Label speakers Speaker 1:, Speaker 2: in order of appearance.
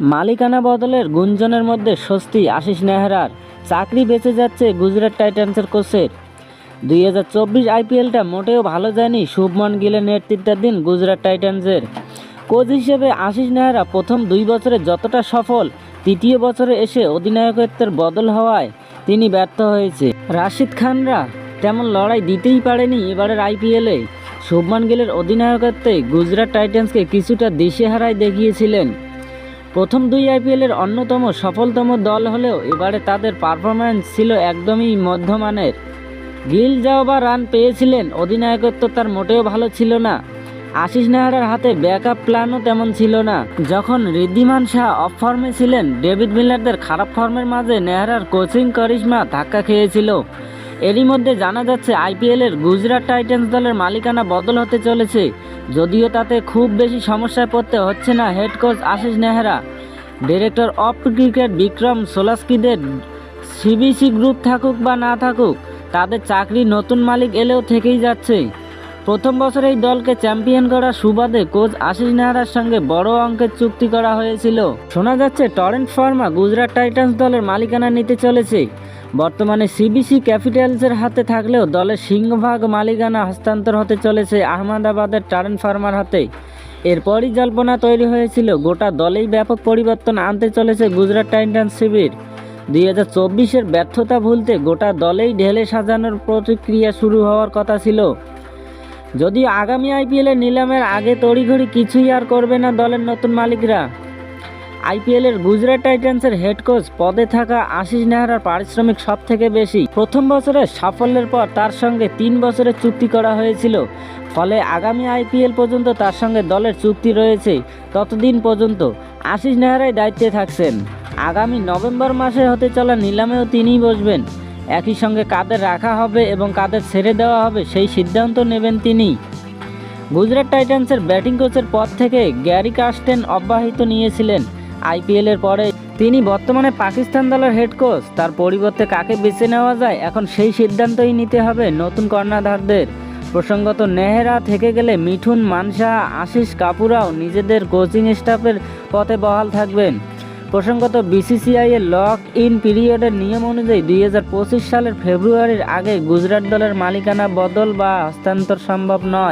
Speaker 1: মালিকানা বদলের গুঞ্জনের মধ্যে স্বস্তি আশিস নেহরার। চাকরি বেঁচে যাচ্ছে গুজরাট টাইটান্সের কোচের। দুই হাজার চব্বিশ আইপিএলটা মোটেও ভালো যায়নি শুভমন গিলের নেতৃত্বাধীন গুজরাট টাইটান্সের। কোচ হিসেবে আশিস নেহরা প্রথম দুই বছরে যতটা সফল, তৃতীয় বছরে এসে অধিনায়কত্বের বদল হওয়ায় তিনি ব্যর্থ হয়েছে। রাশিদ খানরা তেমন লড়াই দিতেই পারেনি এবারের আইপিএলে। শুভমান গিলের অধিনায়কত্বে গুজরাট টাইটান্সকে কিছুটা দিশেহারায় দেখিয়েছিলেন। প্রথম দুই আইপিএলের অন্যতম সফলতম দল হলেও এবারে তাদের পারফরম্যান্স ছিল একদমই মধ্যমানের। গিল যাও বা রান পেয়েছিলেন, অধিনায়কত্ব তার মোটেও ভালো ছিল না। আশিস নেহারার হাতে ব্যাকআপ প্ল্যানও তেমন ছিল না। যখন ঋদ্ধিমান শাহ অফ ফর্মে ছিলেন, ডেভিড মিলারদের খারাপ ফর্মের মাঝে নেহারার কোচিং করিশ্মা ধাক্কা খেয়েছিল। এরই মধ্যে জানা যাচ্ছে, আইপিএলের গুজরাট টাইটান্স দলের মালিকানা বদল হতে চলেছে। যদিও তাতে খুব বেশি সমস্যায় পড়তে হচ্ছে না head coach Ashish Nehra. Director of cricket Vikram সোলাস্কিদের CBC group থাকুক বা না থাকুক, তাদের চাকরি নতুন মালিক এলেও থেকেই যাচ্ছে। প্রথম বছর এই দলকে চ্যাম্পিয়ন করার সুবাদে কোচ আশিস নেহরার সঙ্গে বড় অঙ্কের চুক্তি করা হয়েছিল। শোনা যাচ্ছে, টরেন্ট ফার্মা গুজরাট টাইটান্স দলের মালিকানা নিতে চলেছে। বর্তমানে সিবিসি ক্যাপিটালসের হাতে থাকলেও দলের সিংহভাগ মালিকানা হস্তান্তর হতে চলেছে আহমেদাবাদের টারেন্ট ফার্মার হাতে। এরপরই জল্পনা তৈরি হয়েছিল, গোটা দলেই ব্যাপক পরিবর্তন আনতে চলেছে গুজরাট টাইটান্স শিবির। দুই হাজার চব্বিশের ব্যর্থতা ভুলতে গোটা দলেই ঢেলে সাজানোর প্রতিক্রিয়া শুরু হওয়ার কথা ছিল। যদিও আগামী আইপিএলের নিলামের আগে তড়িঘড়ি কিছুই আর করবে না দলের নতুন মালিকরা। আইপিএলের গুজরাট টাইটান্সের হেড কোচ পদে থাকা আশিস নেহরার পারিশ্রমিক সব থেকে বেশি। প্রথম বছরের সাফল্যের পর তার সঙ্গে তিন বছরের চুক্তি করা হয়েছিল। ফলে আগামী আইপিএল পর্যন্ত তার সঙ্গে দলের চুক্তি রয়েছে ততদিন পর্যন্ত। আশিস নেহরাই দায়িত্বে থাকছেন। আগামী নভেম্বর মাসে হতে চলা নিলামেও তিনিই বসবেন। একই সঙ্গে কাদের রাখা হবে এবং কাদের ছেড়ে দেওয়া হবে, সেই সিদ্ধান্ত নেবেন তিনি। গুজরাট টাইটান্সের ব্যাটিং কোচের পদ থেকে গ্যারি কাস্টেন অব্যাহত নিয়েছিলেন। আইপিএলের পরে তিনি বর্তমানে পাকিস্তান দলের হেড কোচ। তার পরিবর্তে কাকে বেছে নেওয়া যায়, এখন সেই সিদ্ধান্তই নিতে হবে নতুন কর্ণাধারদের। প্রসঙ্গত, নেহেরা থেকে গেলে মিঠুন, মানসা, আশিস কাপুরাও নিজেদের কোচিং স্টাফের পথে বহাল থাকবেন। প্রসঙ্গত বিসিসিআই এর লক ইন পিরিয়ডের নিয়ম অনুযায়ী দুই হাজার পঁচিশ সালের ফেব্রুয়ারির আগে গুজরাট দলের মালিকানা বদল বা হস্তান্তর সম্ভব নয়।